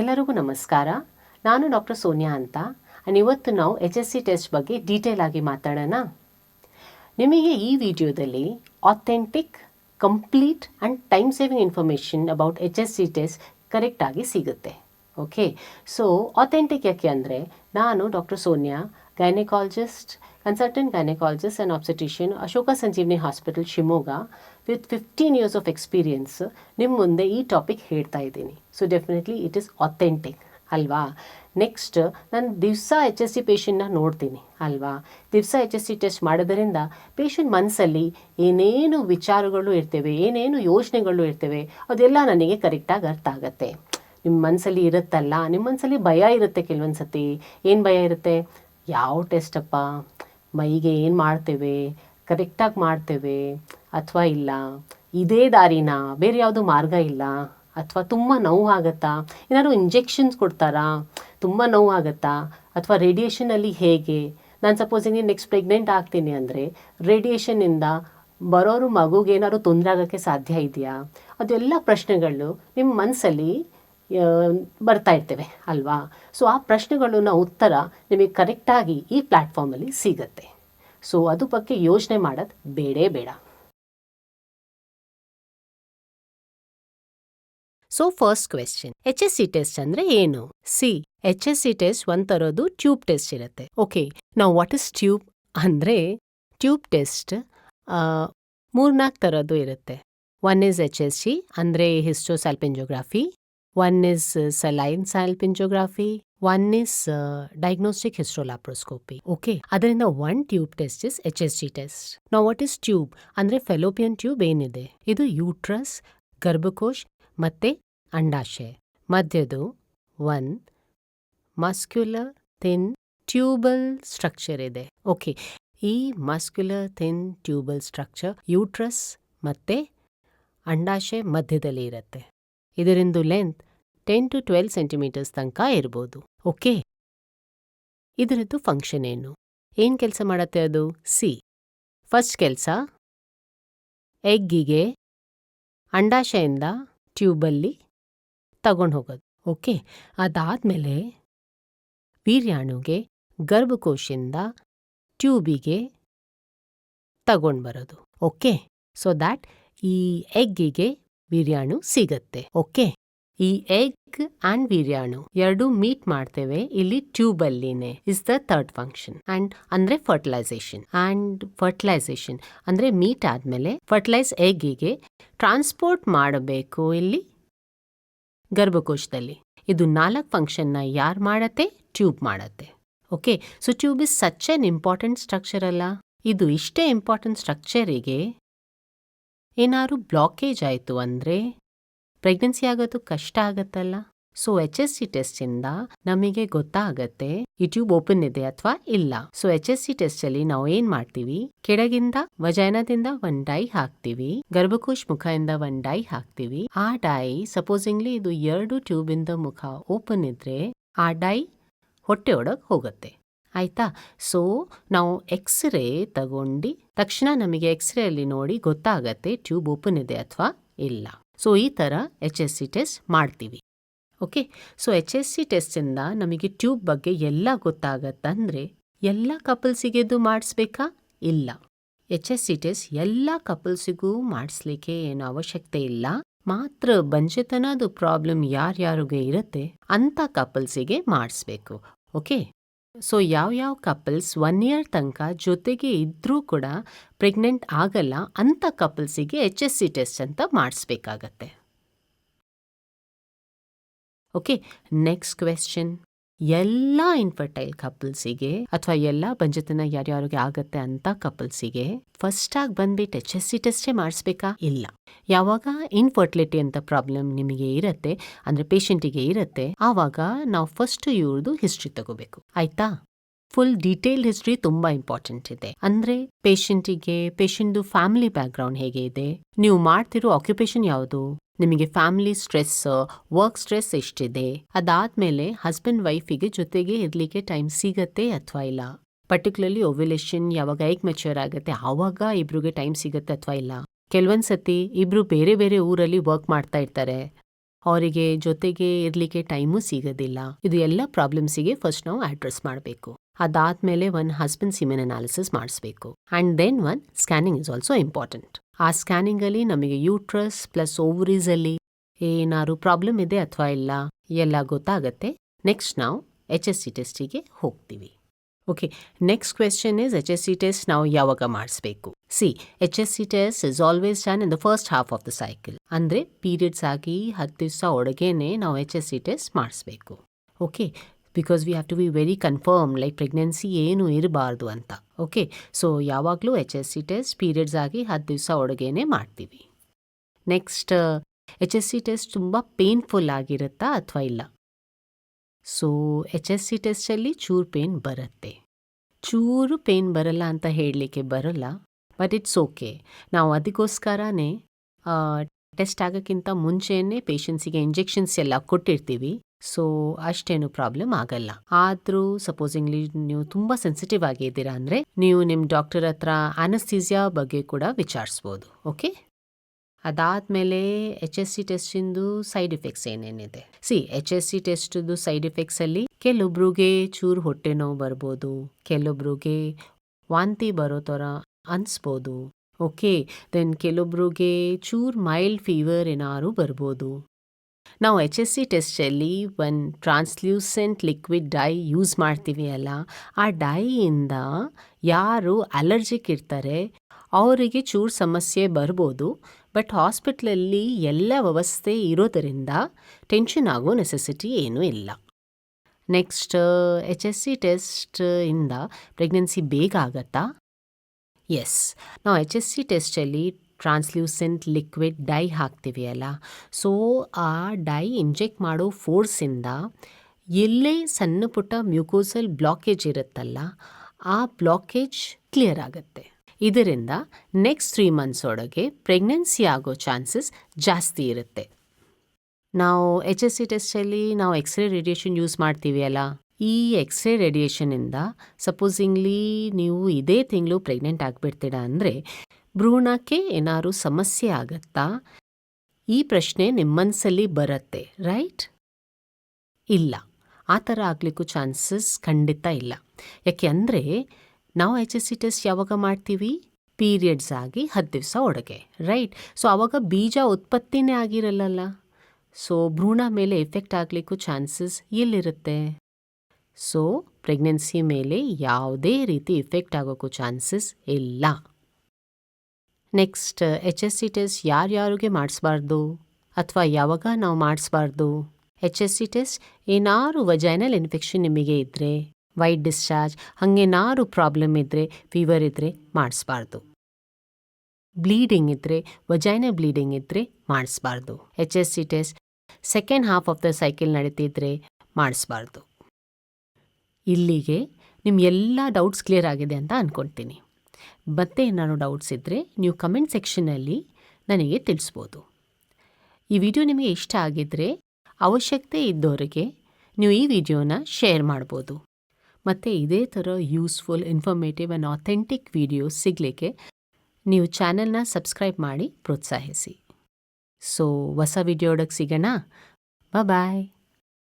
ಎಲ್ಲರಿಗೂ ನಮಸ್ಕಾರ. ನಾನು ಡಾಕ್ಟರ್ ಸೋನಿಯಾ ಅಂತ. ಆ್ಯಂಡ್ ಇವತ್ತು ನಾವು ಎಚ್ ಎಸ್ ಸಿ ಟೆಸ್ಟ್ ಬಗ್ಗೆ ಡೀಟೇಲ್ ಆಗಿ ಮಾತಾಡೋಣ. ನಿಮಗೆ ಈ ವಿಡಿಯೋದಲ್ಲಿ authentic complete and time saving information about H S C test ಕರೆಕ್ಟಾಗಿ ಸಿಗುತ್ತೆ. ಓಕೆ ಸೊ ಆಥೆಂಟಿಕ್ ಯಾಕೆ ಅಂದರೆ, ನಾನು doctor Sonia gynaecologist consultant gynecologist and obstetrician, Ashoka Sanjeevani hospital Shivamogga with fifteen years of experience ನಿಮ್ಮ ಮುಂದೆ ಈ ಟಾಪಿಕ್ ಹೇಳ್ತಾ ಇದ್ದೀನಿ. So definitely it is authentic ಅಲ್ವಾ? ನೆಕ್ಸ್ಟ್ ನಾನು ದಿವಸ ಎಚ್ ಎಸ್ ಸಿ ಪೇಷಂಟ್ನ ನೋಡ್ತೀನಿ ಅಲ್ವಾ? ದಿವಸ ಎಚ್ ಎಸ್ ಸಿ ಟೆಸ್ಟ್ ಮಾಡೋದರಿಂದ ಪೇಷಂಟ್ ಮನಸ್ಸಲ್ಲಿ ಏನೇನು ವಿಚಾರಗಳು ಇರ್ತವೆ ಏನೇನು ಯೋಚನೆಗಳು ಇರ್ತವೆ ಅದೆಲ್ಲ ನನಗೆ ಕರೆಕ್ಟಾಗಿ ಅರ್ಥ ಆಗುತ್ತೆ. ನಿಮ್ಮ ಮನಸ್ಸಲ್ಲಿ ಇರುತ್ತಲ್ಲ ನಿಮ್ಮ ಮನಸ್ಸಲ್ಲಿ ಭಯ ಇರುತ್ತೆ ಕೆಲವೊಂದು ಸತಿ ಏನು ಭಯ ಇರುತ್ತೆ? ಯಾವ ಟೆಸ್ಟಪ್ಪ ಮೈಗೆ ಏನು ಮಾಡ್ತೇವೆ? ಕರೆಕ್ಟಾಗಿ ಮಾಡ್ತೇವೆ ಅಥವಾ ಇಲ್ಲ? ಇದೇ ದಾರಿನಾ ಬೇರೆ ಯಾವುದು ಮಾರ್ಗ ಇಲ್ಲ? ಅಥವಾ ತುಂಬ ನೋವು ಆಗುತ್ತಾ? ಏನಾದ್ರು ಇಂಜೆಕ್ಷನ್ಸ್ ಕೊಡ್ತಾರಾ? ತುಂಬ ನೋವು ಆಗುತ್ತಾ? ಅಥವಾ ರೇಡಿಯೇಷನಲ್ಲಿ ಹೇಗೆ? ನಾನು ಸಪೋಸ್ ಸಪೋಸಿಂಗ್ ನೆಕ್ಸ್ಟ್ ಪ್ರೆಗ್ನೆಂಟ್ ಆಗ್ತೀನಿ ಅಂದರೆ ರೇಡಿಯೇಷನ್ನಿಂದ ಬರೋರು ಮಗುಗೆ ಏನಾದ್ರು ತೊಂದರೆ ಆಗೋಕ್ಕೆ ಸಾಧ್ಯ ಇದೆಯಾ? ಅದೆಲ್ಲ ಪ್ರಶ್ನೆಗಳು ನಿಮ್ಮ ಮನಸ್ಸಲ್ಲಿ ಬರ್ತಾ ಇರ್ತೇವೆ ಅಲ್ವಾ? ಸೊ ಆ ಪ್ರಶ್ನೆಗಳನ್ನ ಉತ್ತರ ನಿಮಗೆ ಕರೆಕ್ಟಾಗಿ ಈ ಪ್ಲ್ಯಾಟ್ಫಾರ್ಮಲ್ಲಿ ಸಿಗತ್ತೆ. ಸೊ ಅದು ಬಗ್ಗೆ ಯೋಚನೆ ಮಾಡೋದು ಬೇಡೇ ಬೇಡ. So first question H S C test ಅಂದ್ರೆ ಏನು? C H S C test ಒಂದ್ ತರೋದು ಟ್ಯೂಬ್ ಟೆಸ್ಟ್ ಇರುತ್ತೆ. ಓಕೆ ನಾವು ವಾಟ್ ಇಸ್ ಟ್ಯೂಬ್ ಅಂದ್ರೆ ಟ್ಯೂಬ್ ಟೆಸ್ಟ್ ಮೂರ್ನಾಲ್ಕು ಥರದ್ದು ಇರುತ್ತೆ. One is H S C ಅಂದ್ರೆ hysterosalpingography one is saline salpingography one is diagnostic hysterolaparoscopy okay ಅದರಿಂದ one tube test is H S G test ನಾವು what is tube ಅಂದರೆ fallopian tube ಏನಿದೆ? ಇದು ಯೂಟ್ರಸ್ ಗರ್ಭಕೋಶ್ ಮತ್ತೆ ಅಂಡಾಶಯ. ಮಧ್ಯದು one muscular thin tubal structure ಇದೆ. ಓಕೆ ಈ muscular thin tubal structure uterus ಮತ್ತೆ ಅಂಡಾಶಯ ಮಧ್ಯದಲ್ಲಿ ಇರುತ್ತೆ. ಇದರಿಂದು length ten to twelve centimetres ತನಕ ಇರ್ಬೋದು. ಓಕೆ? ಇದರದ್ದು ಫಂಕ್ಷನ್ ಏನು? ಏನು ಕೆಲಸ ಮಾಡತ್ತೆ ಅದು? ಸಿ. ಫಸ್ಟ್ ಕೆಲಸ? ಎಗ್ಗಿಗೆ ಅಂಡಾಶಯಿಂದ ಟ್ಯೂಬಲ್ಲಿ ತಗೊಂಡು ಹೋಗೋದು. ಓಕೆ? ಅದಾದಮೇಲೆ ವೀರ್ಯಾಣುಗೆ ಗರ್ಭಕೋಶದಿಂದ ಟ್ಯೂಬಿಗೆ ತಗೊಂಡು ಬರೋದು. ಓಕೆ? ಸೊ ದ್ಯಾಟ್ ಈ ಎಗ್ಗಿಗೆ ವೀರ್ಯಾಣು ಸಿಗತ್ತೆ. ಓಕೆ? ಈ ಎಗ್ ಅಂಡ್ ವೀರ್ಯಾಣು ಎರಡು ಮೀಟ್ ಮಾಡ್ತೇವೆ ಇಲ್ಲಿ ಟ್ಯೂಬಲ್ಲಿನೇ. Is the third function and ಅಂದ್ರೆ ಫರ್ಟಿಲೈಸೇಷನ್ ಅಂಡ್ ಫರ್ಟಿಲೈಸೇಷನ್ ಅಂದ್ರೆ ಮೀಟ್ ಆದ್ಮೇಲೆ ಫರ್ಟಿಲೈಸ್ ಎಗ್ಗಿಗೆ ಟ್ರಾನ್ಸ್ಪೋರ್ಟ್ ಮಾಡಬೇಕು ಇಲ್ಲಿ. ಗರ್ಭಕೋಶದಲ್ಲಿ. ಇದು ನಾಲ್ಕು ಫಂಕ್ಷನ್ನ ಯಾರು ಮಾಡತ್ತೆ? ಟ್ಯೂಬ್ ಮಾಡತ್ತೆ. Okay? So tube is such an important structure ಅಲ್ಲ? ಇದು ಇಷ್ಟೇ ಇಂಪಾರ್ಟೆಂಟ್ ಸ್ಟ್ರಕ್ಚರಿಗೆ ಏನಾದ್ರು ಬ್ಲಾಕೇಜ್ ಆಯಿತು ಅಂದರೆ ಪ್ರೆಗ್ನೆನ್ಸಿ ಆಗೋದು ಕಷ್ಟ ಆಗತ್ತಲ್ಲ? ಸೊ ಎಚ್ ಎಸ್ ಸಿ ಟೆಸ್ಟಿಂದ ನಮಗೆ ಗೊತ್ತಾಗತ್ತೆ ಈ ಟ್ಯೂಬ್ ಓಪನ್ ಇದೆ ಅಥವಾ ಇಲ್ಲ. So H S C test ಅಲ್ಲಿ ನಾವು ಏನ್ ಮಾಡ್ತೀವಿ? ಕೆಳಗಿಂದ ವಜೈನದಿಂದ ಒನ್ ಡೈ ಹಾಕ್ತಿವಿ, ಗರ್ಭಕೋಶ್ ಮುಖದಿಂದ ಒನ್ ಡೈ ಹಾಕ್ತಿವಿ. ಆ ಡೈ ಸಪೋಸಿಂಗ್ಲಿ ಇದು ಎರಡು ಟ್ಯೂಬ್ ಇಂದ ಮುಖ ಓಪನ್ ಇದ್ರೆ ಆ ಡೈ ಹೊಟ್ಟೆ ಒಳಗ್ ಹೋಗುತ್ತೆ. ಆಯ್ತಾ? ಸೊ ನಾವು ಎಕ್ಸ್ರೇ ತಗೊಂಡು, ತಕ್ಷಣ ನಮಗೆ ಎಕ್ಸ್ರೇಯಲ್ಲಿ ನೋಡಿ ಗೊತ್ತಾಗತ್ತೆ ಟ್ಯೂಬ್ ಓಪನ್ ಇದೆ ಅಥವಾ ಇಲ್ಲ. ಸೊ ಈ ಥರ ಎಚ್ ಎಸ್ ಸಿ ಟೆಸ್ಟ್ ಮಾಡ್ತೀವಿ. Okay so H S C ಟೆಸ್ಟಿಂದ ನಮಗೆ ಟ್ಯೂಬ್ ಬಗ್ಗೆ ಎಲ್ಲ ಗೊತ್ತಾಗತ್ತಂದರೆ, ಎಲ್ಲ ಕಪಲ್ಸಿಗೆ ಇದು ಮಾಡಿಸ್ಬೇಕಾ? ಇಲ್ಲ. ಎಚ್ ಎಸ್ ಸಿ ಟೆಸ್ಟ್ ಎಲ್ಲ ಕಪಲ್ಸಿಗೂ ಮಾಡಿಸ್ಲಿಕ್ಕೆ ಏನು ಅವಶ್ಯಕತೆ ಇಲ್ಲ. ಮಾತ್ರ ಬಂಜೆತನದ ಪ್ರಾಬ್ಲಮ್ ಯಾರ್ಯಾರಿಗೆ ಇರುತ್ತೆ, ಅಂಥ ಕಪಲ್ಸಿಗೆ ಮಾಡಿಸ್ಬೇಕು. ಓಕೆ ಸೊ ಯಾವ ಕಪಲ್ಸ್ ಒನ್ ಇಯರ್ ತನಕ ಜೊತೆಗೆ ಇದ್ದರೂ ಕೂಡ ಪ್ರೆಗ್ನೆಂಟ್ ಆಗಲ್ಲ ಅಂಥ ಕಪಲ್ಸಿಗೆ ಎಚ್ ಎಸ್ ಸಿ ಟೆಸ್ಟ್ ಅಂತ ಮಾಡಿಸ್ಬೇಕಾಗತ್ತೆ ಓಕೆ ನೆಕ್ಸ್ಟ್ ಕ್ವೆಶ್ಚನ್ ಎಲ್ಲ ಇನ್ಫರ್ಟೈಲ್ ಕಪಲ್ಸಿಗೆ ಅಥವಾ ಎಲ್ಲ ಬಂಜತನ ಯಾರ್ಯಾರಿಗೆ ಆಗತ್ತೆ ಅಂತ ಕಪಲ್ಸಿಗೆ ಫಸ್ಟ್ ಆಗಿ ಬಂದ್ಬಿಟ್ಟು ಎಚ್ ಎಸ್ ಸಿ ಟೆಸ್ಟೇ ಮಾಡಿಸ್ಬೇಕಾ? ಇಲ್ಲ. ಯಾವಾಗ ಇನ್ಫರ್ಟಿಲಿಟಿ ಅಂತ ಪ್ರಾಬ್ಲಮ್ ನಿಮಗೆ ಇರತ್ತೆ, ಅಂದ್ರೆ ಪೇಷಂಟಿಗೆ ಇರತ್ತೆ, ಆವಾಗ ನಾವು ಫಸ್ಟ್ ಇವ್ರದ್ದು ಹಿಸ್ಟ್ರಿ ತಗೋಬೇಕು. ಆಯ್ತಾ? ಫುಲ್ ಡೀಟೇಲ್ ಹಿಸ್ಟ್ರಿ ತುಂಬಾ ಇಂಪಾರ್ಟೆಂಟ್ ಇದೆ. ಅಂದ್ರೆ ಪೇಷಂಟಿಗೆ ಪೇಷಂಟ್ದು ಫ್ಯಾಮಿಲಿ ಬ್ಯಾಕ್ಗ್ರೌಂಡ್ ಹೇಗೆ ಇದೆ? ನೀವು ಮಾಡ್ತಿರೋ ಆಕ್ಯುಪೇಷನ್ ಯಾವುದು? ನಿಮಗೆ ಫ್ಯಾಮಿಲಿ ಸ್ಟ್ರೆಸ್ ವರ್ಕ್ ಸ್ಟ್ರೆಸ್ ಎಷ್ಟಿದೆ? ಅದಾದ್ಮೇಲೆ ಹಸ್ಬೆಂಡ್ ವೈಫಿಗೆ ಜೊತೆಗೆ ಇರ್ಲಿಕ್ಕೆ ಟೈಮ್ ಸಿಗತ್ತೆ ಅಥವಾ ಇಲ್ಲ? ಪರ್ಟಿಕ್ಯುಲರ್ಲಿ ಓವ್ಯುಲೇಷನ್ ಯಾವಾಗ ಎಗ್ ಮೆಚ್ಯೂರ್ ಆಗುತ್ತೆ? ಆವಾಗ ಇಬ್ರಿಗೆ ಟೈಮ್ ಸಿಗತ್ತೆ ಅಥವಾ ಇಲ್ಲ? ಕೆಲವೊಂದ್ಸತಿ ಇಬ್ರು ಬೇರೆ ಬೇರೆ ಊರಲ್ಲಿ ವರ್ಕ್ ಮಾಡ್ತಾ ಇರ್ತಾರೆ. ಅವರಿಗೆ ಜೊತೆಗೆ ಇರಲಿಕ್ಕೆ ಟೈಮು ಸಿಗೋದಿಲ್ಲ. ಇದು ಎಲ್ಲ ಪ್ರಾಬ್ಲಮ್ಸಿಗೆ ಫಸ್ಟ್ ನಾವು ಅಡ್ರೆಸ್ ಮಾಡಬೇಕು. ಅದಾದ್ಮೇಲೆ ಒನ್ ಹಸ್ಬೆಂಡ್ ಸಿಮೆನ್ ಅನಾಲಿಸಿಸ್ ಮಾಡಿಸ್ಬೇಕು. And then one scanning is also important ಆ ಸ್ಕ್ಯಾನಿಂಗಲ್ಲಿ ನಮಗೆ ಯೂಟ್ರಸ್ ಪ್ಲಸ್ ಓವರೀಸಲ್ಲಿ ಏನಾದ್ರು ಪ್ರಾಬ್ಲಮ್ ಇದೆ ಅಥವಾ ಇಲ್ಲ, ಎಲ್ಲ ಗೊತ್ತಾಗತ್ತೆ. ನೆಕ್ಸ್ಟ್ ನಾವು ಎಚ್ ಎಸ್ ಸಿ ಟೆಸ್ಟಿಗೆ ಹೋಗ್ತೀವಿ. Okay next question is H S C test ನಾವು ಯಾವಾಗ ಮಾಡಿಸ್ಬೇಕು? C H S C test is always done in the first half of the cycle ಅಂದರೆ ಪೀರಿಯಡ್ಸ್ ಆಗಿ ಹತ್ತು ದಿವಸ ಒಳಗೇನೆ ನಾವು ಎಚ್ ಎಸ್ ಸಿ ಟೆಸ್ಟ್ ಮಾಡಿಸ್ಬೇಕು. Okay because we have to be very confirm like pregnancy ಏನು ಇರಬಾರ್ದು ಅಂತ. ಓಕೆ ಸೊ ಯಾವಾಗಲೂ H S C test periods ಆಗಿ ಹತ್ತು ದಿವಸ ಅಡುಗೆನೇ ಮಾಡ್ತೀವಿ. Next H S C test ತುಂಬ ಪೇನ್ಫುಲ್ ಆಗಿರುತ್ತಾ ಅಥವಾ ಇಲ್ಲ? ಸೊ ಎಚ್ ಎಸ್ ಸಿ ಟೆಸ್ಟಲ್ಲಿ ಚೂರು ಪೇನ್ ಬರುತ್ತೆ. ಚೂರು ಪೇನ್ ಬರಲ್ಲ ಅಂತ ಹೇಳಲಿಕ್ಕೆ ಬರಲ್ಲ ಬಟ್ ಇಟ್ಸ್ ಓಕೆ ನಾವು ಅದಕ್ಕೋಸ್ಕರನೇ ಟೆಸ್ಟ್ ಆಗೋಕ್ಕಿಂತ ಮುಂಚೆಯೇ ಪೇಷಂಟ್ಸಿಗೆ ಇಂಜೆಕ್ಷನ್ಸ್ ಎಲ್ಲ ಕೊಟ್ಟಿರ್ತೀವಿ. ಸೊ ಅಷ್ಟೇನು ಪ್ರಾಬ್ಲಮ್ ಆಗಲ್ಲ. ಆದರೂ ಸಪೋಸಿಂಗ್ಲಿ ನೀವು ತುಂಬ ಸೆನ್ಸಿಟಿವ್ ಆಗಿದ್ದೀರಾ ಅಂದರೆ ನೀವು ನಿಮ್ಮ ಡಾಕ್ಟರ್ ಹತ್ರ ಅನಸ್ತಿಸಿಯಾ ಬಗ್ಗೆ ಕೂಡ ವಿಚಾರಿಸ್ಬೋದು ಓಕೆ ಅದಾದಮೇಲೆ ಎಚ್ ಎಸ್ ಸಿ ಟೆಸ್ಟಿಂದು ಸೈಡ್ ಎಫೆಕ್ಟ್ಸ್ ಏನೇನಿದೆ? ಸಿ ಎಚ್ ಎಸ್ ಸಿ ಟೆಸ್ಟ್ದು ಸೈಡ್ ಎಫೆಕ್ಟ್ಸಲ್ಲಿ ಕೆಲವೊಬ್ರಿಗೆ ಚೂರು ಹೊಟ್ಟೆ ನೋವು ಬರ್ಬೋದು, ಕೆಲವೊಬ್ರಿಗೆ ವಾಂತಿ ಬರೋ ಥರ ಅನಿಸ್ಬೋದು ಓಕೆ ದೆನ್ ಕೆಲವೊಬ್ರಿಗೆ ಚೂರು ಮೈಲ್ಡ್ ಫೀವರ್ ಏನಾದ್ರು ಬರ್ಬೋದು. ನಾವು H S C ಟೆಸ್ಟಲ್ಲಿ one translucent liquid dye use ಮಾಡ್ತೀವಿ ಅಲ್ಲ, ಆ ಡೈಯಿಂದ ಯಾರು ಅಲರ್ಜಿಕ್ ಇರ್ತಾರೆ, ಅವರಿಗೆ ಚೂರು ಸಮಸ್ಯೆ ಬರ್ಬೋದು ಬಟ್ ಹಾಸ್ಪಿಟ್ಲಲ್ಲಿ ಎಲ್ಲ ವ್ಯವಸ್ಥೆ ಇರೋದರಿಂದ ಟೆನ್ಷನ್ ಆಗೋ ನೆಸೆಸಿಟಿ ಏನೂ ಇಲ್ಲ. Next H S C test ಇಂದ ಪ್ರೆಗ್ನೆನ್ಸಿ ಬೇಗ ಆಗತ್ತಾ? ಎಸ್ ನಾವು ಎಚ್ ಎಸ್ ಸಿ ಟೆಸ್ಟಲ್ಲಿ ಟ್ರಾನ್ಸ್ಲ್ಯೂಸೆಂಟ್ ಲಿಕ್ವಿಡ್ ಡೈ ಹಾಕ್ತೀವಿ ಅಲ್ಲ? ಸೊ ಆ ಡೈ ಇಂಜೆಕ್ಟ್ ಮಾಡೋ ಫೋರ್ಸಿಂದ ಎಲ್ಲೇ ಸಣ್ಣ ಪುಟ್ಟ ಮ್ಯೂಕೋಸಲ್ ಬ್ಲಾಕೇಜ್ ಇರುತ್ತಲ್ಲ, ಆ ಬ್ಲಾಕೇಜ್ ಕ್ಲಿಯರ್ ಆಗುತ್ತೆ. ಇದರಿಂದ ನೆಕ್ಸ್ಟ್ ತ್ರೀ ಮಂತ್ಸ್ ಒಳಗೆ ಪ್ರೆಗ್ನೆನ್ಸಿ ಆಗೋ ಚಾನ್ಸಸ್ ಜಾಸ್ತಿ ಇರುತ್ತೆ. ನಾವು ಎಚ್ ಎಸ್ ಸಿ ಟೆಸ್ಟಲ್ಲಿ ನಾವು ಎಕ್ಸ್ರೇ ರೇಡಿಯೇಷನ್ ಯೂಸ್ ಮಾಡ್ತೀವಿ ಅಲ್ಲ? ಈ ಎಕ್ಸ್ರೇ ರೇಡಿಯೇಷನಿಂದ ಸಪೋಸಿಂಗ್ಲಿ ನೀವು ಇದೇ ತಿಂಗಳು ಪ್ರೆಗ್ನೆಂಟ್ ಆಗಿಬಿಡ್ತೀರಾ ಅಂದರೆ ಭ್ರೂಣಕ್ಕೆ ಏನಾದ್ರು ಸಮಸ್ಯೆ ಆಗತ್ತಾ? ಈ ಪ್ರಶ್ನೆ ನಿಮ್ಮನ್ಸಲ್ಲಿ ಬರತ್ತೆ, ರೈಟ್? ಇಲ್ಲ. ಆ ಥರ ಆಗಲಿಕ್ಕೂ ಚಾನ್ಸಸ್ ಖಂಡಿತ ಇಲ್ಲ. ಯಾಕೆ ಅಂದರೆ, ನಾವು ಎಚ್ ಎಸ್ ಸಿ ಟೆಸ್ಟ್ ಯಾವಾಗ ಮಾಡ್ತೀವಿ? ಪೀರಿಯಡ್ಸ್ ಆಗಿ ಹತ್ತು ದಿವಸ ಒಳಗೆ, ರೈಟ್? ಸೊ ಆವಾಗ ಬೀಜ ಉತ್ಪತ್ತಿನೇ ಆಗಿರಲ್ಲ ಸೊ, ಭ್ರೂಣ ಮೇಲೆ ಎಫೆಕ್ಟ್ ಆಗಲಿಕ್ಕೂ ಚಾನ್ಸಸ್ ಎಲ್ಲಿರುತ್ತೆ? ಸೊ, ಪ್ರೆಗ್ನೆನ್ಸಿ ಮೇಲೆ ಯಾವುದೇ ರೀತಿ ಇಫೆಕ್ಟ್ ಆಗೋಕ್ಕೂ ಚಾನ್ಸಸ್ ಇಲ್ಲ. Next H S C test ಯಾರ್ಯಾರಿಗೆ ಮಾಡಿಸ್ಬಾರ್ದು? ಅಥವಾ ಯಾವಾಗ ನಾವು ಮಾಡಿಸ್ಬಾರ್ದು? ಎಚ್ ಎಸ್ ಸಿ ಟೆಸ್ಟ್ ಏನಾರು ವಜೈನಲ್ ಇನ್ಫೆಕ್ಷನ್ ನಿಮಗೆ ಇದ್ದರೆ ವೈಟ್ ಡಿಸ್ಚಾರ್ಜ್ ಹಾಗೇನಾರು ಪ್ರಾಬ್ಲಮ್ ಇದ್ದರೆ ಫೀವರ್ ಇದ್ದರೆ ಮಾಡಿಸ್ಬಾರ್ದು. ಬ್ಲೀಡಿಂಗ್ ಇದ್ದರೆ ವಜೈನ ಬ್ಲೀಡಿಂಗ್ ಇದ್ದರೆ ಮಾಡಿಸ್ಬಾರ್ದು. H S C test second half of the cycle ನಡೀತಿದ್ರೆ ಮಾಡಿಸ್ಬಾರ್ದು. ಇಲ್ಲಿಗೆ ನಿಮ್ಮ ಎಲ್ಲ ಡೌಟ್ಸ್ ಕ್ಲಿಯರ್ ಆಗಿದೆ ಅಂತ ಅಂದ್ಕೊಳ್ತೀನಿ ಮತ್ತೆ ಏನಾದ್ರು ಡೌಟ್ಸ್ ಇದ್ದರೆ ನೀವು ಕಮೆಂಟ್ ಸೆಕ್ಷನಲ್ಲಿ ನನಗೆ ತಿಳಿಸ್ಬೋದು. ಈ ವಿಡಿಯೋ ನಿಮಗೆ ಇಷ್ಟ ಆಗಿದ್ದರೆ ಅವಶ್ಯಕತೆ ಇದ್ದವರಿಗೆ ನೀವು ಈ ವಿಡಿಯೋನ ಶೇರ್ ಮಾಡ್ಬೋದು. ಮತ್ತು ಇದೇ ಥರ useful informative and authentic videos ಸಿಗಲಿಕ್ಕೆ ನೀವು ಚಾನೆಲ್ನ ಸಬ್ಸ್ಕ್ರೈಬ್ ಮಾಡಿ ಪ್ರೋತ್ಸಾಹಿಸಿ. ಸೊ ಹೊಸ ವಿಡಿಯೋಡಕ್ಕೆ ಸಿಗೋಣ. ಬಾಯ್